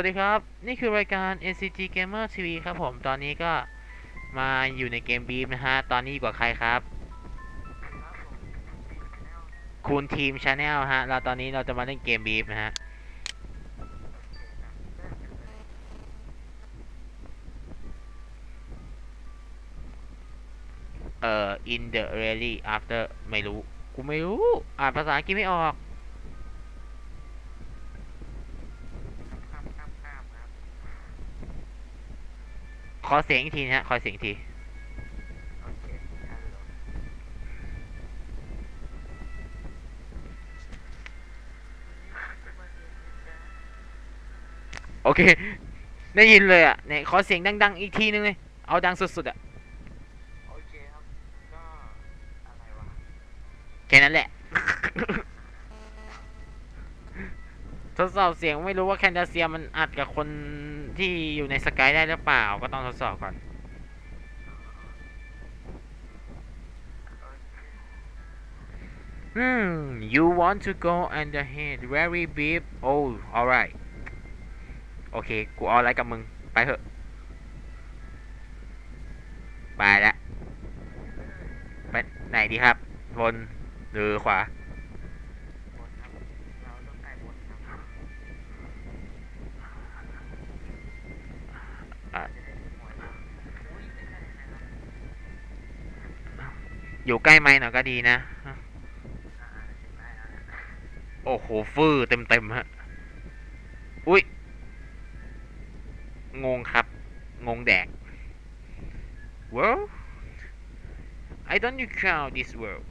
วัสดีครับ นี่คือรายการ NCG Gamer TV ครับผม ตอนนี้ก็มาอยู่ในเกมบีมนะฮะ ตอนนี้อยู่กับใครครับคุณทีมชาแนลฮะ เราตอนนี้เราจะมาเล่นเกมบีมนะฮะ เอ่อ in the rally after ไม่รู้ กูไม่รู้ อ่านภาษาอังกฤษไม่ออก ขอเสียงอีกทีนะฮะ ขอเสียงอีกที โอเค ได้ยินเลยอะเนี่ยขอเสียงดัง ๆ อีกทีนึงเลย เอาดังสุดๆอะ โอเคครับ ก็อะไรวะ แค่นั้นแหละ ทดสอบเสียงไม่รู้ว่าแคนดาเซียมันอัดกับคน ที่อยู่ในสกายได้หรือเปล่าก็ต้องทดสอบก่อนอืม you want to go and ahead very deep oh alright โอเค กูเอาอะไรกับมึง ไปเถอะ ไปละ ไปไหนดีครับ บนหรือขวา บนครับ เราต้องใกล้บนครับ อะ จะได้หวยอุ้ยไม่ใช่นะครับ อยู่ใกล้ไม้หน่อยก็ดีนะ โอ้โหฟื้อเต็มเต็มฮะ อุ้ย งงครับ งงแดก world I don't you count this world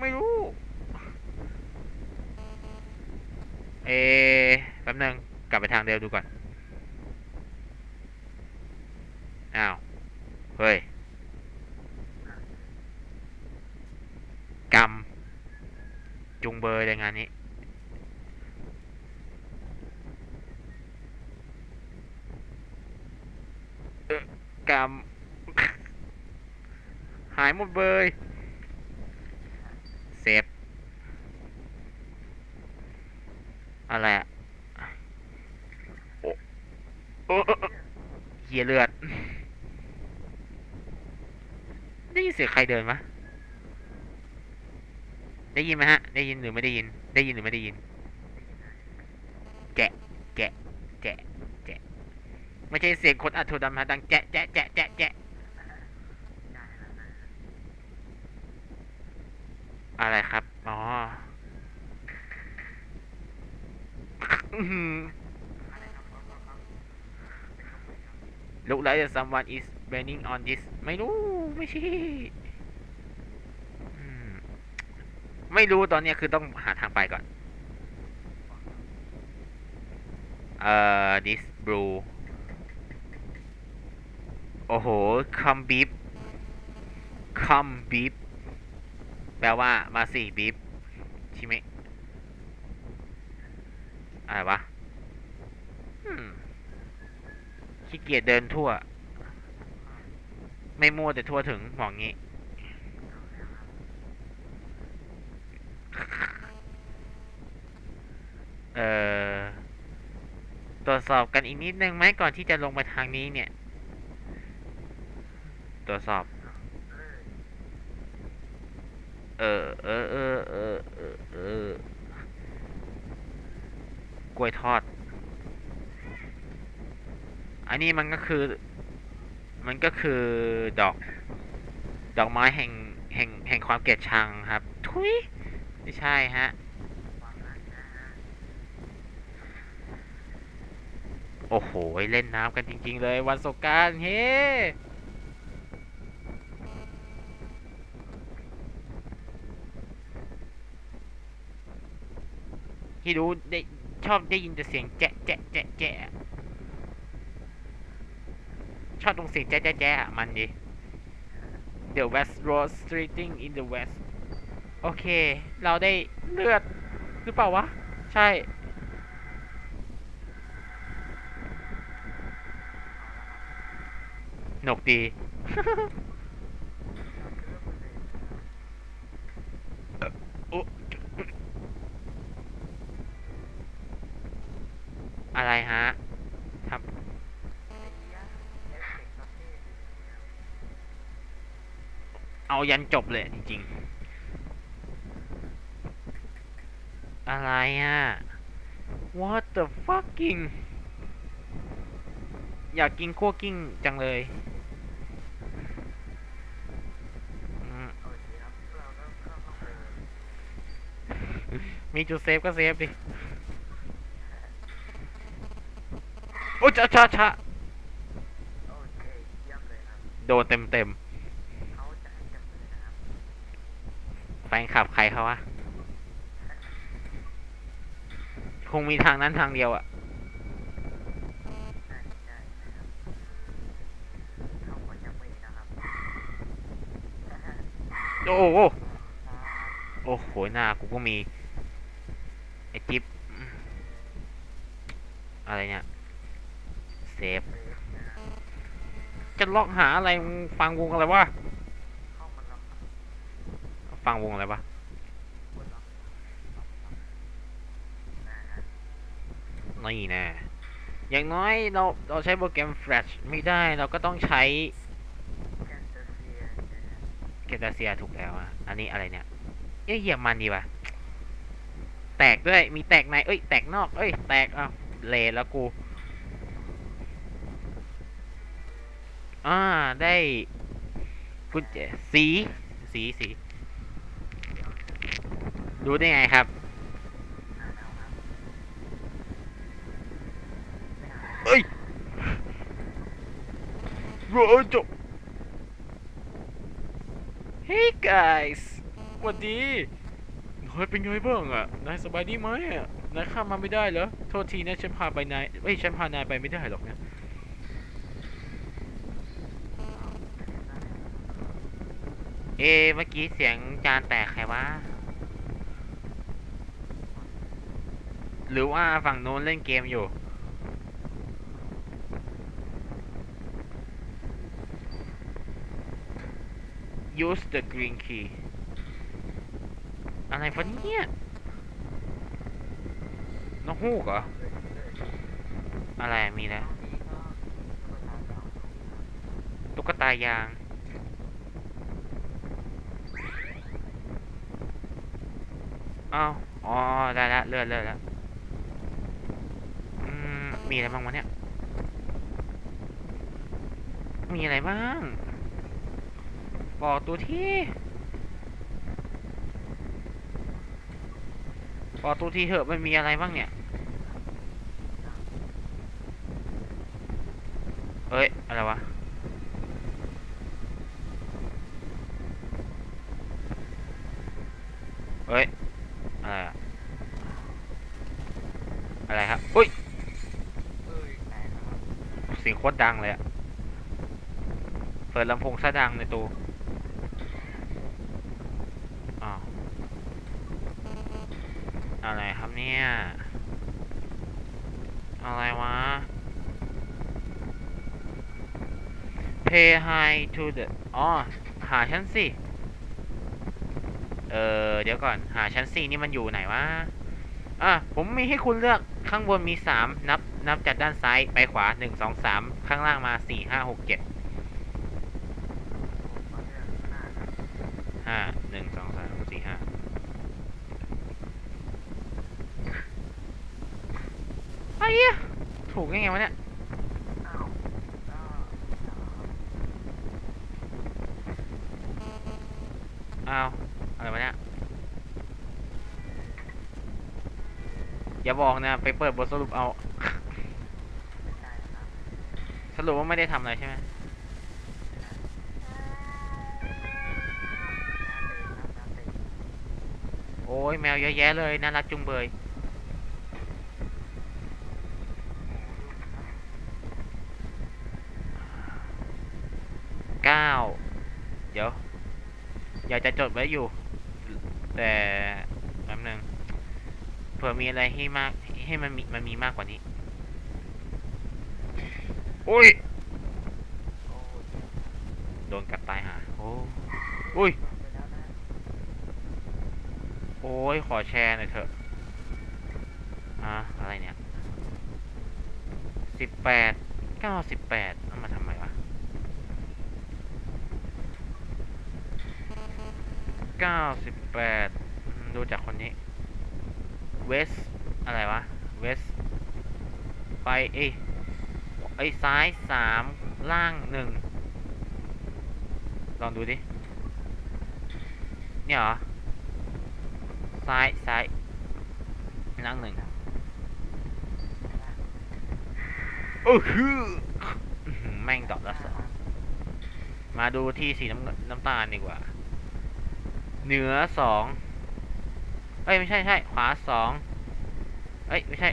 ไม่รู้เออแป๊บนึง กลับไปทางเดิมดูก่อน อ้าว เฮ้ย กรรม จุงเบยเลยงานนี้ กรรม หายหมดเบยเซฟอะไรอะโอ้โอ้โอ้โอ้เฮียเลือด ได้ยินเสียงใครเดินมะ ได้ยินไหมฮะ ได้ยินหรือไม่ได้ยิน ได้ยินหรือไม่ได้ยินแจะแจะแจะแจะไม่ใช่เสียงคนอัดโทดำฮะดังแจะแจะแจะแจะแจะอะไรครับ อ๋ออื้อหือ Look like someone is bending on this ไม่รู้ ไม่ใช่ ไม่รู้ตอนนี้คือต้องหาทางไปก่อน เอ่อ this blue โอ้โห come beep come beep แปลว่ามาสี่ beep ใช่ไหมอะไรวะขี้เกียจเดินทั่ว ไม่มั่วแต่ทั่วถึงบอกงี้ เอ่อตรวจสอบกันอีกนิดนึงไหมก่อนที่จะลงไปทางนี้เนี่ย ตรวจสอบ เออเออเออเออเออเออกล้วยทอด อันนี้มันก็คือ มันก็คือดอก ดอกไม้แห่งแห่งแห่งความเกลียดชังครับ ทุยไม่ใช่ฮะ โอ้โห เล่นน้ำกันจริง ๆ เลยวันสงกรารเฮ้ที่รู้ได้ชอบได้ยินแต่เสียงแจ๊ะแจ๊ะแจ๊ะแจ๊ะชอบตรงเสียงแจ๊ะแจ๊ะแจ๊ะอะมันดิ The West Road Streeting in the West โอเค เราได้เลือดหรือเปล่าวะ ใช่ หนกดีโอะอะไรอะไรฮะครับไอ้ยะเอฟเฟกต์ประเภทนี้ครับเอายันจบเลยจริงๆ อะไรอะ what the fucking อยากกินคั่วกิ้งจังเลยอืม โอเคครับเราก็เข้าห้องไปเลย มีจุดเซฟก็เซฟดิ โอ้ยช้าช้าช้าโอเคเยี่ยมเลยครับโดนเต็มเต็มเขาจะให้จับมือนะครับๆแฟนคลับใครเขาวะ คงมีทางนั้นทางเดียวอะใช่ใช่นะครับเขาขอจับมือนะครับโอ้โหโอ้โห หน้ากูก็มี ไอจิ๊บอะไรเนี่ยเซฟจะล็อกหาอะไรฟังวงอะไรวะฟังวงอะไรวะนี่แน่อย่างน้อยเราเราใช้โปรแกรม Flash ไม่ได้เราก็ต้องใช้แกนเตอร์เซียนะฮะเกตาเซียถูกแล้วอะอันนี้อะไรเนี่ยเอ้ยเหยียบมันดีว่ะ แตกด้วย มีแตกใน เอ้ย แตกนอก เอ้ย แตกอ้าวเลแล้วกู อ่า ได้กุญแจสี สีสี รู้ได้ไงครับเอาครับไม่อ่านเอ้ยโรจ Hey guys สวัสดี นายเป็นไงบ้างอะ นายสบายดีไหมอะ นายข้ามมาไม่ได้เหรอ โทษทีนะฉันพาไปนายเอ้ยฉันพานายไปไม่ได้หรอกนะ เอะเมื่อกี้เสียงจานแตกใครวะ หรือว่าฝั่งโน้นเล่นเกมอยู่ use the green key อะไรฟะเนี่ยนกฮูกเหรอ อะไรมีแล้วตุ๊กตายาง อ้าว อ๋อ ได้ละเลื่อนเลื่อนแล้วอืมมีอะไรบ้างวะเนี่ย มีอะไรบ้าง บอกตัวที่ บอกตัวที่เถอะมันมีอะไรบ้างเนี่ยเอ้ย อะไรวะเอ้ย อะไรอะอะไรครับ อุ้ยเอ้ยแตกแล้วครับเสียงโคตรดังเลยอะเปิดลำโพงซะดังในตู้อ้าว อะไรครับ เนี่ย อะไรวะ pay high to the อ๋อ หาชั้นสิ เออ เดี๋ยวก่อน หาชั้นสี่นี่มันอยู่ไหนวะ อะ ผมมีให้คุณเลือก ข้างบนมีสามนับ นับจากด้านซ้าย ไปขวาหนึ่งสองสามข้างล่างมาสี่ห้าหกเจ็ดผมมาเลือกหน้าครับ ห้าหนึ่งสองสามสี่ห้าไอ้เหี้ยถูกยังไงวะเนี่ยอ้าวก็อ้าวอะไรวะเนี่ยอย่าบอกนะไปเปิดบทสรุปเอาไม่ใช่ครับสรุปว่าไม่ได้ทำอะไรใช่ไหมน้าเตะครับน้าเตะโอ้ยแมวเยอะแยะเลยน่ารักจุงเบย เก้า เดี๋ยว อยาก จะจดไว้อยู่ แต่แป๊บนึงเผื่อมีอะไรให้มาก ให้มันมีมันมีมากกว่านี้โอ้ยโอ้ยโดนกัดตายหาโอ้อุ้ยลงไปแล้วนะโอ้ยขอแชร์หน่อยเถอะอะอะไรเนี่ยสิบแปดเก้าสิบแปด 98 ดูจากคนนี้ เวส อะไรวะ เวส ไปเอไอซ้าย 3 ล่าง 1 ลองดูดิ เนี่ยเหรอ ซ้าย ซ้าย ล่างหนึ่งโอ้คือแม่งดอกละสองมาดูที่สีน้ำน้ำตาลดีกว่า เหนือสองเอ้ยไม่ใช่ใช่ขวาสองเอ้ยไม่ใช่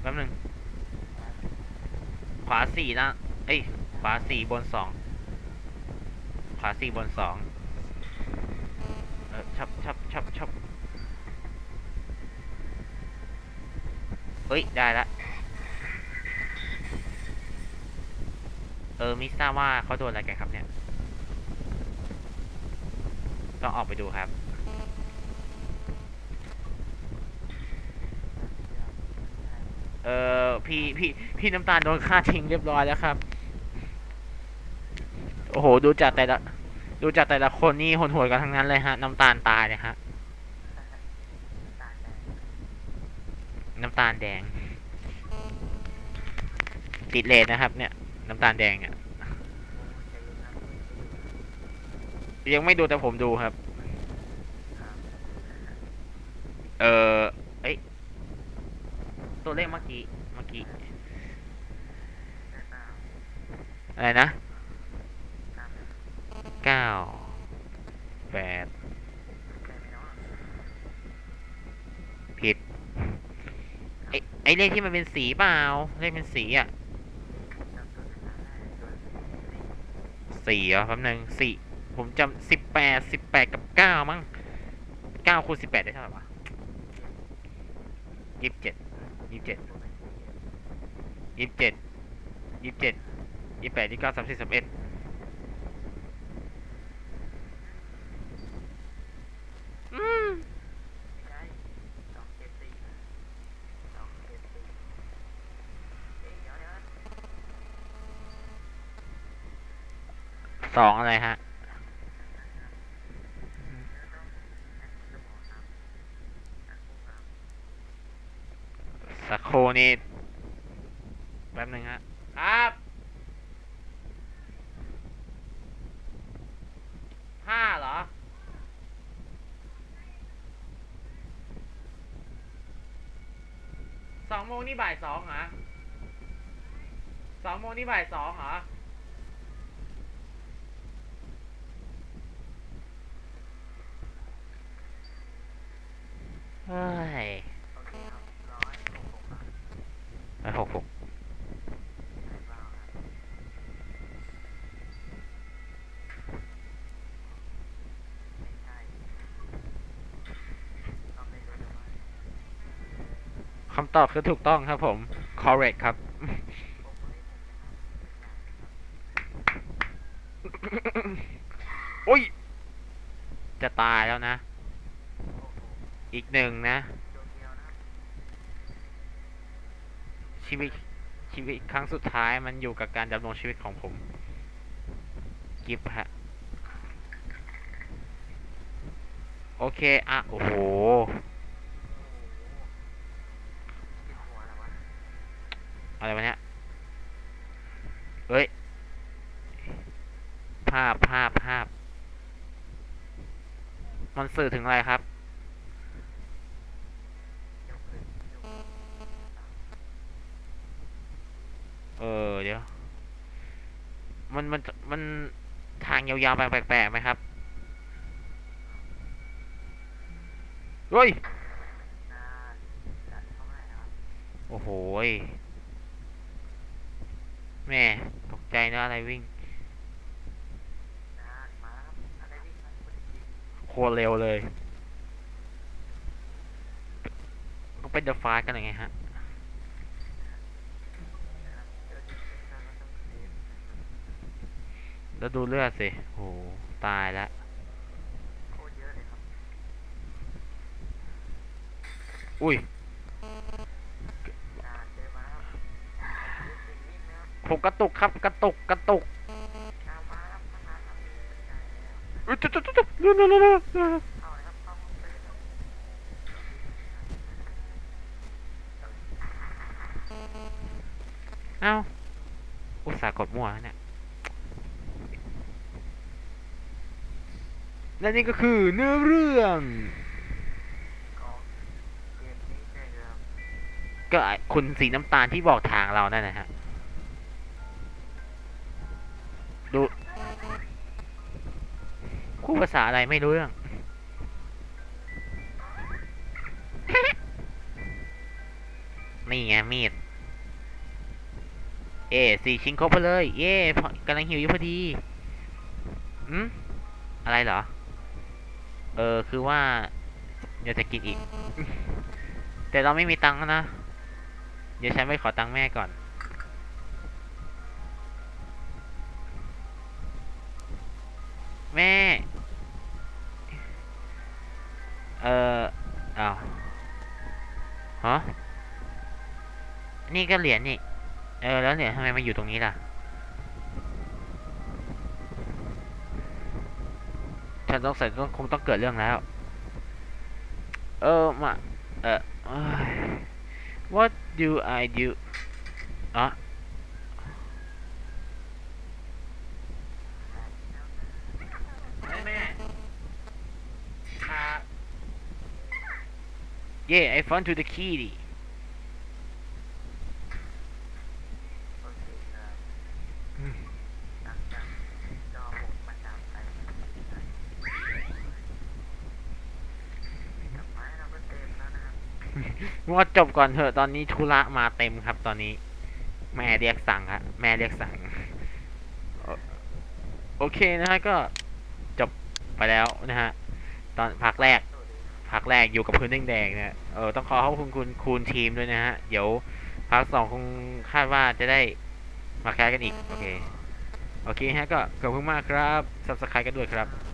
แป๊บหนึ่งขวาสี่นะเอ้ยขวาสี่บนสองขวาสี่บนสองเออชับชับชับชับเฮ้ย ได้ละ เออม่ทราบว่าเขาโดนอะไรกันครับเนี่ย ต้องออกไปดูครับเออพี่พี่พี่น้ำตาลโดนฆ่าทิ้งเรียบร้อยแล้วครับ โอ้โห ดูจากแต่ละดูจากแต่ละคนนี่โหดๆกันทั้งนั้นเลยฮะ น้ำตาลตายเลยฮะ น้ำตาลแดง ติดเลนนะครับ เนี่ย น้ำตาลแดงอะ ยังไม่ดูแต่ผมดูครับ เออเอ้ยตัวเลขเมื่อกี้ เมื่อกี้ อะไรนะเก้าแปดผิด ไอไอเลขที่มันเป็นสีเปล่า เลขเป็นสีอะ สี่เหรอแป๊บนึงสี่ ผมจำสิบแปดสิบแปดกับเก้ามั้งเก้าคูณสิบแปดได้เท่าไหร่วะยี่สิบเจ็ดยี่สิบเจ็ดยี่สิบเจ็ดยี่สิบเจ็ดยี่สิบแปดยี่สิบเก้าสามสิบสามเอ็ดอืมสองอะไรฮะ สักครู่ นี่แป๊บหนึ่งฮะครับห้าเหรอสองโมงนี่บ่ายสองเหรอสองโมงนี่บ่ายสองเหรอเฮ้ย ไปหกหกคำตอบคือถูกต้องครับผม correct ครับ โอ้ย จะตายแล้วนะ อีกหนึ่งนะ ชีวิตชีวิตครั้งสุดท้ายมันอยู่กับการดำรงชีวิตของผม กิฟฮะ โอเค อะ โอ้โห อะไรวะเนี่ยเฮ้ย ภาพภาพภาพ มันสื่อถึงอะไรครับ เออ เดี๋ยว มันมันมันทางยาวๆไปแปลกๆไหมครับเฮ้ยโอ้โหแม่ตกใจนะอะไรวิ่งโคตรเร็วเลย ก็เป็นเดอะฟากันยังไงฮะ แล้วดูเลือดสิโห ตายแล้วอุ้ยผมกระตุกครับ กระตุก กระตุกเอามาครับมาทำดีเป็นใจแล้วอุ๊ยจุ๊บจุ๊บจุ๊บเร็วเร็วเร็วเร็วเอาเลยครับเข้าห้องไปเลยครับเอ้าอุตส่าห์กดมั่วแล้วเนี่ย และนี่ก็คือเนื้อเรื่องก็เกมนี้ใช่ครับก็คุณสีน้ำตาลที่บอกทางเรานั่นนะฮะดูคู่ภาษาอะไรไม่รู้เรื่องนี่ไงมีด เอสี่ชิ้นครบไปเลย เย่กำลังหิวอยู่พอดีอืมอะไรเหรอ เออคือว่าเดี๋ยวจะกินอีก แต่เราไม่มีตังค์นะ เดี๋ยวฉันไปขอตังค์แม่ก่อน แม่ เอออ้าวฮะนี่ก็เหรียญนี่ เออ แล้วเหรียญทำไมมาอยู่ตรงนี้ล่ะ ฉันต้องส่ต้องคงต้องเกิดเรื่องแล้ว เออมาเออ What do I do อะแม่แม่ครับ Yeah I found to the kitty โอเคครับ อืม หลังจากจอหมุนมาตามไปดอกไม้เราก็เต็มแล้วนะครับ ว่าจบก่อนเถอะตอนนี้ธุระมาเต็มครับ ตอนนี้ แม่เรียกสั่งครับแม่เรียกสั่ง โอเคนะฮะก็จบไปแล้วนะฮะ ตอนพักแรกสวัสดีครับพักแรกอยู่กับพื้นแดงๆเนี่ยเออต้องขอขอบคุณคุณคูณทีมด้วยนะฮะ เดี๋ยวพักสองคงคาดว่าจะได้มาแคสกันอีก โอเค โอเคฮะก็ขอบคุณมากครับ subscribe กันด้วยครับ